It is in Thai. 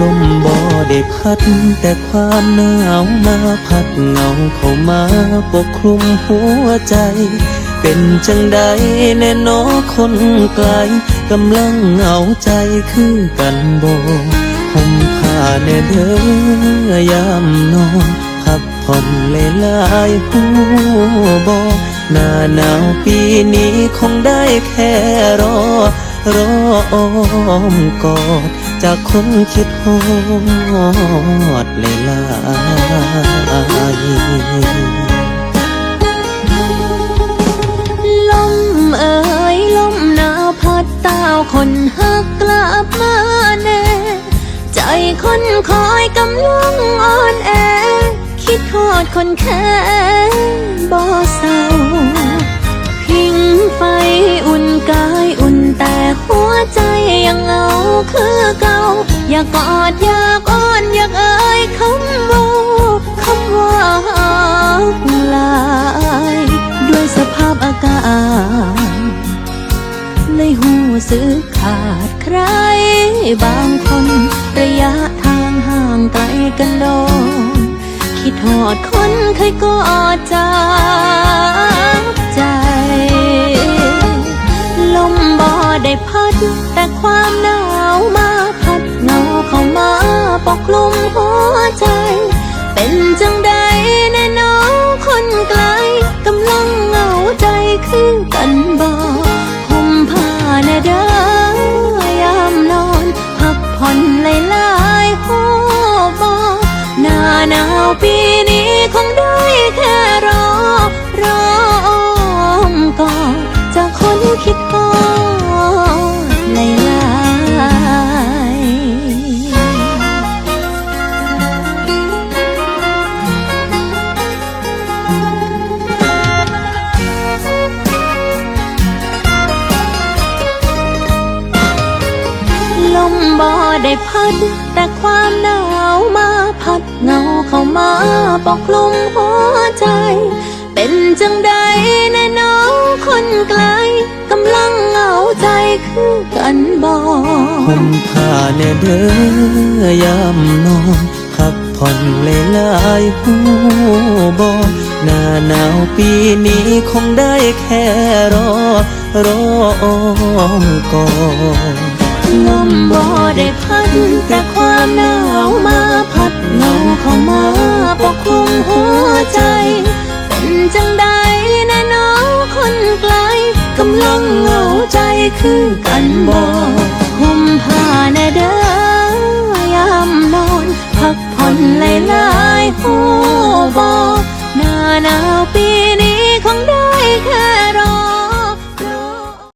ลมบ่ได้พัด แต่ความหนาวมาพัดเงาเข้ามาปกคลุมหัวใจ เป็นจังใดแน่นอคนไกลกำลังเหงาใจคือกันบ่ห่มผ้าแน่เด้อยามนอนพักผ่อนเลยลายๆหูบอหน้าหนาวปีนี้คงได้แค่รอ รออ้อมกอด จากคนคิดฮอดเลยลายลมเอ่ยลมหนาวพัดต้าวคนหักกลับมาแน่ ใจคนคอยกำลังอ่อนแอ คิดทอดคนแค่ คือเก่า อยากกอดอยากอ้อนอยากเอ่ยคำว่าคำว่าลายด้วยสภาพอากาศเลยหูสึกขาดใคร บางคนระยะทางห่างไกลกันโดนคิดหอดคนเคยกอดจาก จังใดแน่น้องคนไกลกำลังเหงาใจคือกันบ่ห่มผ้าแน่เด้อยามนอนพักผ่อนหลายๆหัวบ่หน้าหนาวปีนี้คงได้ บ่ได้พัด แต่ความหนาวมาพัดเงาเข้ามาปกคลุมหัวใจ เป็นจังใดแน่น้องคนไกลกำลังเหงาใจคือกันบ่ห่มผ้าแน่เด้อยามนอนพักผ่อนเลยลายๆหูบอหน้าหนาวปีนี้คงได้แค่รอ รออ้อมกอด ลมบ่ได้พัดแต่ความหนาวมาพัดเงาเข้ามาปกคลุมหัวใจเป็นจังใดแน่น้องคนไกลกำลังเหงาใจคือกันบ่ห่มผ้าแน่เด้อยามนอนพักผ่อนหลายๆหัวบ่หน้าหนาวปีนี้คงได้คืน